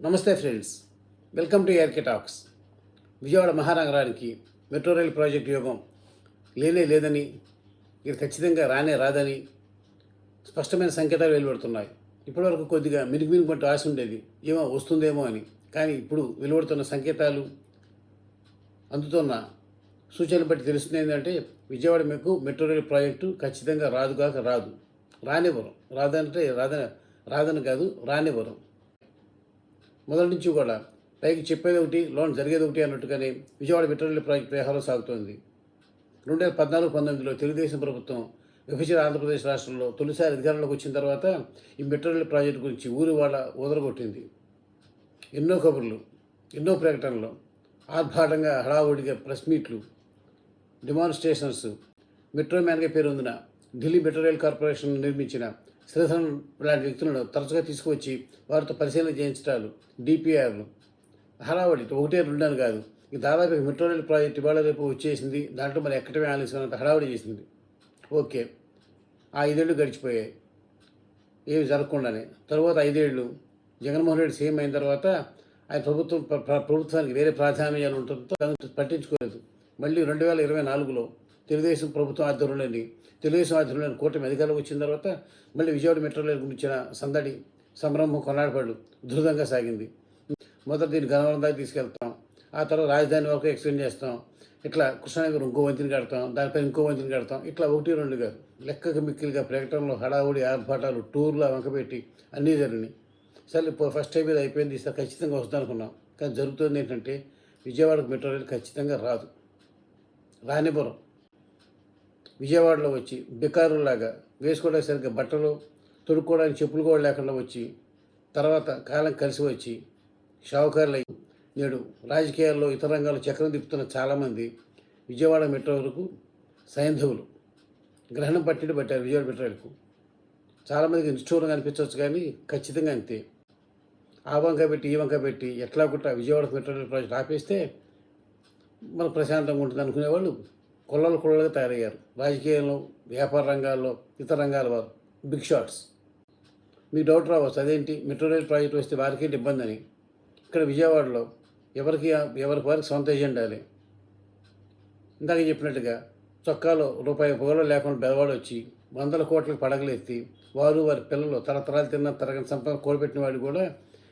నమస్తే friends. Welcome to RK talks. Vijayawada మహానగరానికి metro rail project యోగం లేనే లేదని ఇది ఖచ్చితంగా రానే రాదని స్పష్టమైన సంకేతాలు వెలువడుతున్నాయి. ఇప్పటివరకు కొద్దిగా మినుగు మినుగుంటూ ఆశ ఉండేది. ఏమో వస్తుందేమో అని. కానీ ఇప్పుడు వెలువడుతున్న సంకేతాలు అందుతున్న సూచనలు బట్టి తెలుస్తుంది ఏంటంటే విజయవాడ మీకు మెట్రో రైల్ ప్రాజెక్టు ఖచ్చితంగా రాదుగాక రాదు. రానివ్వరు. రాదంటే రాదని రాదని కాదు రానివ్వరు. మొదటి నుంచి కూడా పైకి చెప్పేది ఒకటి లోన్ జరిగేది ఒకటి అన్నట్టుగానే విజయవాడ పెట్రోలియం ప్రాజెక్ట్ ప్రాజెక్టు వ్యవహారం సాగుతోంది. రెండు వేల పద్నాలుగు పంతొమ్మిదిలో తెలుగుదేశం ప్రభుత్వం విభజన ఆంధ్రప్రదేశ్ రాష్ట్రంలో తొలిసారి అధికారంలోకి వచ్చిన తర్వాత ఈ మెట్రో ప్రాజెక్టు గురించి ఊరి వాళ్ళ ఊదరగొట్టింది. ఎన్నో కబుర్లు ఎన్నో ప్రకటనలు ఆర్భాటంగా హడావుడిగా ప్రెస్ మీట్లు డిమాన్స్ట్రేషన్స్ మెట్రో మ్యాన్గా పేరొందిన ఢిల్లీ మెట్రో రైల్ కార్పొరేషన్ నిర్మించిన శ్రీధరన్ లాంటి వ్యక్తులను తరచుగా తీసుకువచ్చి వారితో పరిశీలన చేయించడాలు డిపిఆర్లు హడావడి ఒకటే రెండు అని కాదు. ఈ దాదాపు మెట్రో రైల్ ప్రాజెక్ట్ ఇవాళ రేపు వచ్చేసింది. దాంట్లో మరి ఎక్కడమే ఆలస్యమైనంత హడావడి చేసింది. ఓకే. ఆ ఐదేళ్ళు గడిచిపోయాయి. ఏమి జరగకుండానే. తర్వాత ఐదేళ్ళు జగన్మోహన్ రెడ్డి సీఎం అయిన తర్వాత ఆయన ప్రభుత్వం ప్రభుత్వానికి వేరే ప్రాధాన్యాలు ఉండటంతో దాన్ని పట్టించుకోలేదు. మళ్ళీ రెండు వేల ఇరవై నాలుగులో తెలుగుదేశం ప్రభుత్వం ఆధ్వర్యంలోని తెలుగుదేశం ఆధ్వర్యంలోని కూటమి అధికారులకు వచ్చిన తర్వాత మళ్ళీ విజయవాడ మెట్రో రైలు గురించిన సందడి సంరంభం కొన్నాడపడు ధృతంగా సాగింది. మొదట దీన్ని గనవరం దాకా తీసుకెళ్తాం. ఆ తర్వాత రాజధాని వరకు ఎక్స్టెండ్ చేస్తాం. ఇట్లా కృష్ణానగర్ ఇంకో వంతిని కడతాం. దానిపై ఇంకో వంతిని కడతాం. ఇట్లా ఒకటి రెండుగా లెక్కకు మిక్కిలిగా ప్రకటనలో హడావుడి ఆర్భాటాలు టూర్లు వంకపెట్టి అన్నీ జరిగినాయి. సరే ఇప్పుడు ఫస్ట్ టైం ఇది అయిపోయింది. ఈసారి ఖచ్చితంగా వస్తుంది అనుకున్నాం. కానీ జరుగుతుంది ఏంటంటే విజయవాడకు మెట్రో రైలు ఖచ్చితంగా రాదు. రాణిపురం విజయవాడలో వచ్చి బికారులాగా వేసుకోవడానికి సరిగ్గా బట్టలు తొడుక్కోవడానికి చెప్పులు కూడా లేకుండా వచ్చి తర్వాత కాలం కలిసి వచ్చి షావుకారులు నేడు రాజకీయాల్లో ఇతర రంగాల్లో చక్రం తిప్పుతున్న చాలామంది విజయవాడ మెట్రో వరకు సైంధవులు. గ్రహణం పట్టిడి పట్టారు విజయవాడ మెట్రోలకు చాలామందికి నిష్ఠూరంగా అనిపించవచ్చు కానీ ఖచ్చితంగా అంతే. ఆ వంక పెట్టి ఈ వంక పెట్టి ఎట్లా గుట్ట విజయవాడ మెట్రో ప్రాజెక్ట్ ఆపేస్తే మనకు ప్రశాంతంగా ఉంటుంది అనుకునేవాళ్ళు కుళ్ళలు కుళ్ళలుగా తయారయ్యారు. రాజకీయంలో వ్యాపార రంగాల్లో ఇతర రంగాల వారు. బిగ్ షాట్స్ మీకు డౌట్ రావచ్చు. అదేంటి? మెట్రో రైల్ ప్రాజెక్ట్ వస్తే వారికి ఇబ్బంది అని ఇక్కడ విజయవాడలో ఎవరికి ఎవరికి వారికి సొంత ఎజెండాలే ఇందాక చెప్పినట్టుగా చొక్కాలో రూపాయి పొగలో లేకుండా బెదవాడు వచ్చి వందల కోట్లకు పడగలెత్తి వారు వారి పిల్లలు తరతరాలు తిన్న తరగని సంపద కోల్పెట్టిన వాడు కూడా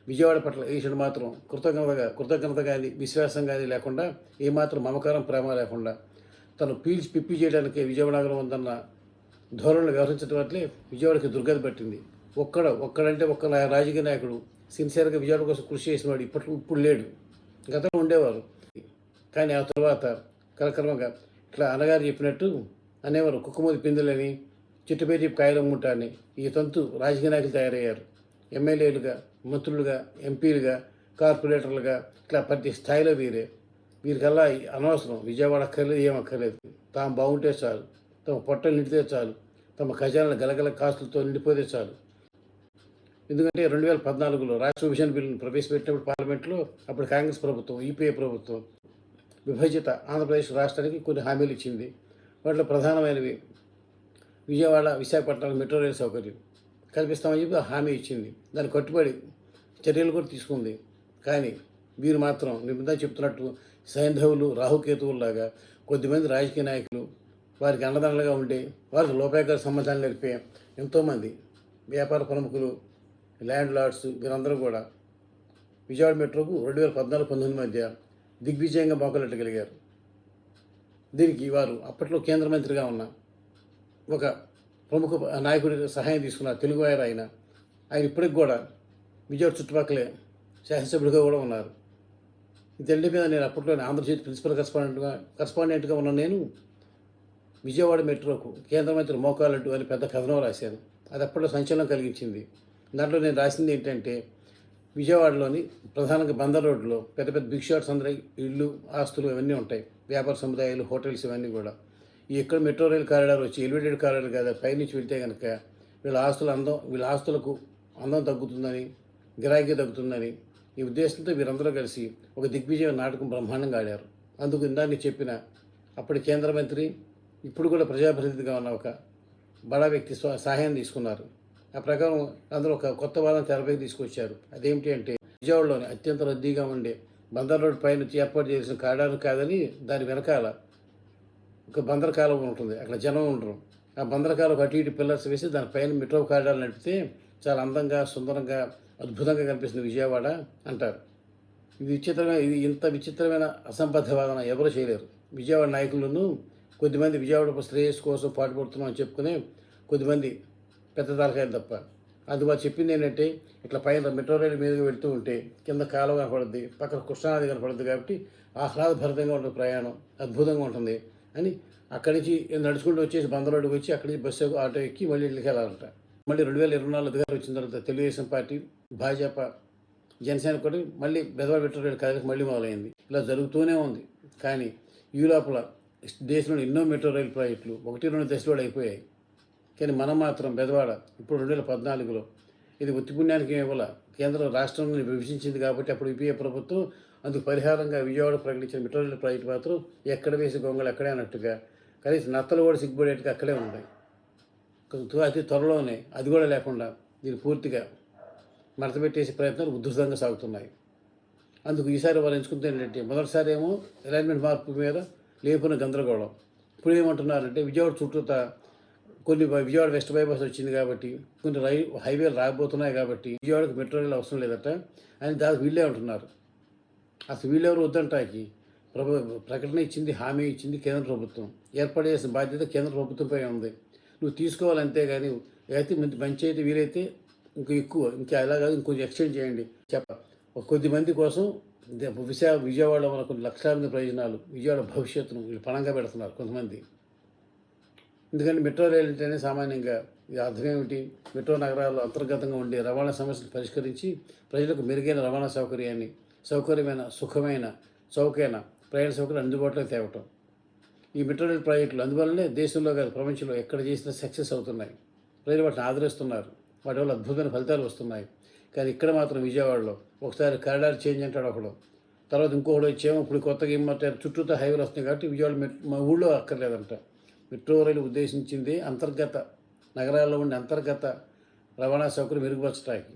విజయవాడ పట్ల ఈశ్వరుడు మాత్రం కృతజ్ఞతగా కృతజ్ఞత కానీ విశ్వాసం కానీ లేకుండా ఏమాత్రం మమకారం ప్రేమ లేకుండా తను పీల్చి పిప్పి చేయడానికి విజయవాడ నగరం ఉందన్న ధోరణిలో వ్యవహరించడం వల్లే విజయవాడకి దుర్గతి పట్టింది. ఒక్కడ ఒక్కడంటే ఒక్క రాజకీయ నాయకుడు సిన్సియర్గా విజయవాడ కోసం కృషి చేసినవాడు ఇప్పట్లో ఇప్పుడు లేడు. గతంలో ఉండేవారు. కానీ ఆ తర్వాత కలక్రమంగా ఇట్లా అన్నగారు చెప్పినట్టు అనేవారు కుక్కమూది పిందులని చిట్టుపేటి కాయలమ్ముట అని ఈ తంతు రాజకీయ నాయకులు తయారయ్యారు. ఎమ్మెల్యేలుగా మంత్రులుగా ఎంపీలుగా కార్పొరేటర్లుగా ఇట్లా ప్రతి స్థాయిలో వీరే. వీరికల్లా అనవసరం. విజయవాడ అక్కర్లేదు ఏమక్కర్లేదు తాము బాగుంటే చాలు. తమ పొట్టలు నిండితే చాలు. తమ ఖజానాలు గలగల కాస్తులతో నిండిపోతే చాలు. ఎందుకంటే రెండు వేల పద్నాలుగులో రాష్ట్ర విభజన బిల్లును ప్రవేశపెట్టినప్పుడు పార్లమెంట్లో అప్పుడు కాంగ్రెస్ ప్రభుత్వం యూపీఏ ప్రభుత్వం విభజిత ఆంధ్రప్రదేశ్ రాష్ట్రానికి కొన్ని హామీలు ఇచ్చింది. వాటిలో ప్రధానమైనవి విజయవాడ విశాఖపట్నం మెట్రో రైలు సౌకర్యం కల్పిస్తామని చెప్పి హామీ ఇచ్చింది. దాన్ని కట్టుబడి చర్యలు కూడా తీసుకుంది. కానీ వీరు మాత్రం నిమిదా చెప్తున్నట్టు సైంధవులు రాహుకేతువుల్లాగా కొద్దిమంది రాజకీయ నాయకులు వారికి అండదండలుగా ఉండే వారికి లోపాయకర సంబంధాలు నేర్పే ఎంతోమంది వ్యాపార ప్రముఖులు ల్యాండ్ లార్డ్స్ వీరందరూ కూడా విజయవాడ మెట్రోకు రెండు వేల పద్నాలుగు పంతొమ్మిది మధ్య దిగ్విజయంగా మోకలెట్టగలిగారు దీనికి వారు అప్పట్లో కేంద్ర మంత్రిగా ఉన్న ఒక ప్రముఖ నాయకుడి సహాయం తీసుకున్న తెలుగువారు ఆయన. ఆయన ఇప్పటికి కూడా విజయవాడ చుట్టుపక్కలే శాసనసభ్యుడిగా కూడా ఉన్నారు. ఈ మీద నేను అప్పట్లోనే ఆంధ్రజ్యోతి ప్రిన్సిపల్ కరస్పాండెంట్గా కరస్పాండెంట్గా ఉన్న నేను విజయవాడ మెట్రోకు కేంద్ర మంత్రి మోకాలడ్డు అని పెద్ద కథనం రాశాను. అది అప్పట్లో సంచలనం కలిగించింది. దాంట్లో నేను రాసింది ఏంటంటే విజయవాడలోని ప్రధానంగా బందర్ రోడ్లో పెద్ద పెద్ద బిగ్ షాట్స్ అందరూ ఇళ్ళు ఆస్తులు ఇవన్నీ ఉంటాయి. వ్యాపార సముదాయాలు హోటల్స్ ఇవన్నీ కూడా. ఈ ఎక్కడ మెట్రో రైల్ కారిడార్ వచ్చి ఎలివేటెడ్ కారిడార్ కదా పైనుంచి వెళ్తే కనుక వీళ్ళ ఆస్తుల అందం వీళ్ళ ఆస్తులకు అందం తగ్గుతుందని గిరాకీ తగ్గుతుందని ఈ ఉద్దేశంతో వీరందరూ కలిసి ఒక దిగ్విజయ నాటకం బ్రహ్మాండంగా ఆడారు. అందుకు ఇందాక చెప్పిన అప్పటి కేంద్ర మంత్రి ఇప్పుడు కూడా ప్రజాప్రతినిధిగా ఉన్న ఒక బడా వ్యక్తి సహాయం తీసుకున్నారు. ఆ ప్రకారం అందరూ ఒక కొత్త వాదన తెరపైకి తీసుకొచ్చారు. అదేమిటి అంటే విజయవాడలోని అత్యంత రద్దీగా ఉండే బందర్ రోడ్ పైన ఏర్పాటు చేసిన కాడారు కాదని దాని వెనకాల ఒక బందర్ కాలం ఉంటుంది. అక్కడ జనం ఉండరు. ఆ బందర్ అటు ఇటు పిల్లర్స్ వేసి దానిపైన మెట్రో కాడాలు నడిపితే చాలా అందంగా సుందరంగా అద్భుతంగా కనిపిస్తుంది విజయవాడ అంటారు. ఇది విచిత్రమైన ఇది ఇంత విచిత్రమైన అసంబద్ధ వాదన ఎవరు చేయలేరు. విజయవాడ నాయకులను కొద్దిమంది విజయవాడ శ్రేయస్సు కోసం పాటు పడుతున్నామని చెప్పుకునే కొద్దిమంది పెద్ద తలకాయలు తప్ప. అది వాళ్ళు చెప్పింది ఏంటంటే ఇట్లా పైన మెట్రో రైలు మీదుగా వెళ్తూ ఉంటే కింద కాలువ కనపడుద్ది పక్కన కృష్ణానది కనపడుద్ది కాబట్టి ఆహ్లాదభరితంగా ఉంటుంది ప్రయాణం అద్భుతంగా ఉంటుంది అని అక్కడి నుంచి నడుచుకుంటూ వచ్చేసి బందరోడ్డుకి వచ్చి అక్కడి నుంచి బస్సు ఆటో ఎక్కి మళ్ళీ ఇళ్ళకి వెళ్ళాలంట. మళ్ళీ రెండు వేల ఇరవై నాలుగు అధికారం వచ్చిన తర్వాత తెలుగుదేశం పార్టీ భాజపా జనసేన కూడా మళ్ళీ బెదవాడ మెట్రో రైలు కదలిక మళ్ళీ మొదలైంది. ఇలా జరుగుతూనే ఉంది. కానీ ఈ లోపల దేశంలో ఎన్నో మెట్రో రైలు ప్రాజెక్టులు ఒకటి రెండు దశలో అయిపోయాయి. కానీ మనం మాత్రం బెదవాడ ఇప్పుడు రెండు వేల పద్నాలుగులో ఇది ఉత్తి పుణ్యానికి ఇవ్వాల. కేంద్రం రాష్ట్రంలో విభజించింది కాబట్టి అప్పుడు యూపీఏ ప్రభుత్వం అందుకు పరిహారంగా విజయవాడ ప్రకటించిన మెట్రో రైలు ప్రాజెక్టు మాత్రం ఎక్కడ వేసి గొంగళి అక్కడే అన్నట్టుగా కనీసం నత్తలు కూడా సిగ్గుపడేట్టుగా అక్కడే ఉన్నాయి. అతి త్వరలోనే అది కూడా లేకుండా దీన్ని పూర్తిగా మడతపెట్టేసే ప్రయత్నాలు ఉధృతంగా సాగుతున్నాయి. అందుకు ఈసారి వారు ఎంచుకుంటే ఏంటంటే మొదటిసారి ఏమో అలైన్మెంట్ మార్పు మీద లేపున గందరగోళం. ఇప్పుడు ఏమంటున్నారంటే విజయవాడ చుట్టూత కొన్ని విజయవాడ వెస్ట్ బైపాస్ వచ్చింది కాబట్టి కొన్ని రై హైవేలు రాకపోతున్నాయి కాబట్టి విజయవాడకు మెట్రో రైలు అవసరం లేదట. అని దానికి వీళ్ళే ఉంటున్నారు అసలు వీళ్ళెవరు వద్దంటాకి? ప్రభు ప్రకటన ఇచ్చింది హామీ ఇచ్చింది కేంద్ర ప్రభుత్వం. ఏర్పాటు చేసిన బాధ్యత కేంద్ర ప్రభుత్వంపై ఉంది. నువ్వు తీసుకోవాలంతే కానీ అయితే మంచి మంచి అయితే వీలైతే ఇంకా ఎక్కువ ఇంకా అలా కాదు ఇంకొంచెం ఎక్స్టెండ్ చేయండి. చెప్ప ఒక కొద్ది మంది కోసం దే- విశా విజయవాడలో ఉన్న లక్షల మంది ప్రయోజనాలు విజయవాడ భవిష్యత్తును వీళ్ళు పణంగా పెడుతున్నారు కొంతమంది. ఎందుకంటే మెట్రో రైలు అంటేనే సామాన్యంగా ఇది అర్థం ఏమిటి? మెట్రో నగరాల్లో అంతర్గతంగా ఉండే రవాణా సమస్యలు పరిష్కరించి ప్రజలకు మెరుగైన రవాణా సౌకర్యాన్ని సౌకర్యమైన సుఖమైన చౌకైన ప్రయాణ సౌకర్యం అందుబాటులోకి తేవటం. ఈ మెట్రో ప్రాజెక్టులు. అందువల్లనే దేశంలో కాదు ప్రపంచంలో ఎక్కడ చేసినా సక్సెస్ అవుతున్నాయి. ప్రజలు వాటిని ఆదరిస్తున్నారు. వాటి వల్ల అద్భుతమైన ఫలితాలు వస్తున్నాయి. కానీ ఇక్కడ మాత్రం విజయవాడలో ఒకసారి కారిడార్ చేంజ్ అంటాడు ఒకడు. తర్వాత ఇంకొకడు వచ్చేమో ఇప్పుడు కొత్తగా ఏమంటారు చుట్టూతో హైవేలు వస్తున్నాయి కాబట్టి విజయవాడ మెట్ మా ఊళ్ళో అక్కర్లేదంట. మెట్రో రైలు ఉద్దేశించింది అంతర్గత నగరాల్లో ఉండే అంతర్గత రవాణా సౌకర్యం మెరుగుపరచడానికి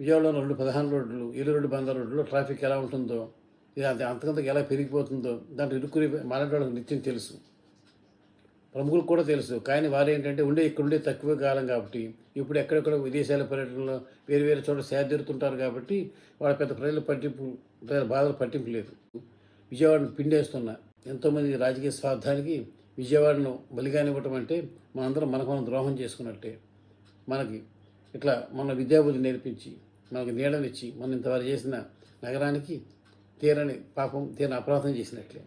విజయవాడలో రెండు ప్రధాన రోడ్లు ఏలూరు బందర్ రోడ్లు ట్రాఫిక్ ఎలా ఉంటుందో ఇది అంత అంతకంతకు ఎలా పెరిగిపోతుందో దాంట్లో ఇరుక్కుని మాలాంటి నిత్యం తెలుసు. ప్రముఖులకు కూడా తెలుసు. కానీ వారు ఏంటంటే ఉండే ఇక్కడ ఉండే తక్కువ కాలం కాబట్టి ఇప్పుడు ఎక్కడెక్కడ విదేశాల పర్యటనలో వేరు వేరే చోట్ల సేదీరుతుంటారు కాబట్టి వాళ్ళ పెద్ద ప్రజల పట్టింపు ప్రజల బాధలు పట్టింపు లేదు. విజయవాడను పిండేస్తున్న ఎంతోమంది రాజకీయ స్వార్థానికి విజయవాడను బలిగానివ్వటం అంటే మనందరం మనకు మనం ద్రోహం చేసుకున్నట్టే. మనకి ఇట్లా మన విద్యాబుద్ధి నేర్పించి మనకి నీడనిచ్చి మనం ఇంతవరకు చేసిన నగరానికి తీరని పాపం తీరని అపరాధం చేసినట్లే.